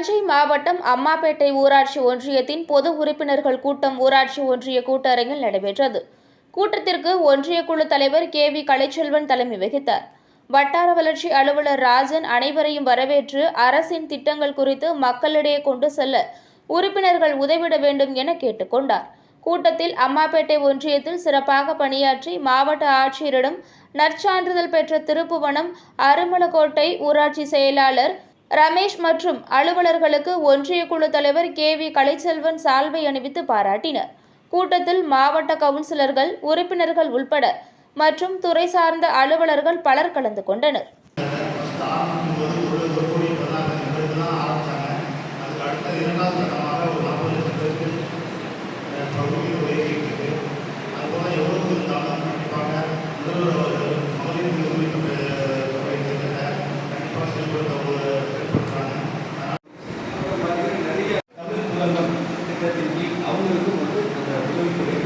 தஞ்சை மாவட்டம் அம்மாப்பேட்டை ஊராட்சி ஒன்றியத்தின் பொது உறுப்பினர்கள் கூட்டம் ஊராட்சி ஒன்றிய கூட்டரங்கில் நடைபெற்றது. கூட்டத்திற்கு ஒன்றிய குழு தலைவர் கே வி கலைச்செல்வன் தலைமை வகித்தார். வட்டார வளர்ச்சி அலுவலர் ராஜன் அனைவரையும் வரவேற்று அரசின் திட்டங்கள் குறித்து மக்களிடையே கொண்டு செல்ல உறுப்பினர்கள் உதவிட வேண்டும் என கேட்டுக்கொண்டார் கூட்டத்தில் அம்மாப்பேட்டை ஒன்றியத்தில் சிறப்பாக பணியாற்றி மாவட்ட ஆட்சியரிடம் நற்சான்றிதழ் பெற்ற திருப்புவனம் அருமலக்கோட்டை ஊராட்சி செயலாளர் ரமேஷ் மற்றும் அலுவலர்களுக்கு ஒன்றிய குழு தலைவர் கே வி கலைச்செல்வன் சால்வை அணிவித்து பாராட்டினர். கூட்டத்தில் மாவட்ட கவுன்சிலர்கள் உறுப்பினர்கள் உள்பட மற்றும் துறை சார்ந்த அலுவலர்கள் பலர் கலந்து கொண்டனர். இரண்டாவது அவங்களுக்கும் வந்து அந்த உதவித்தொகை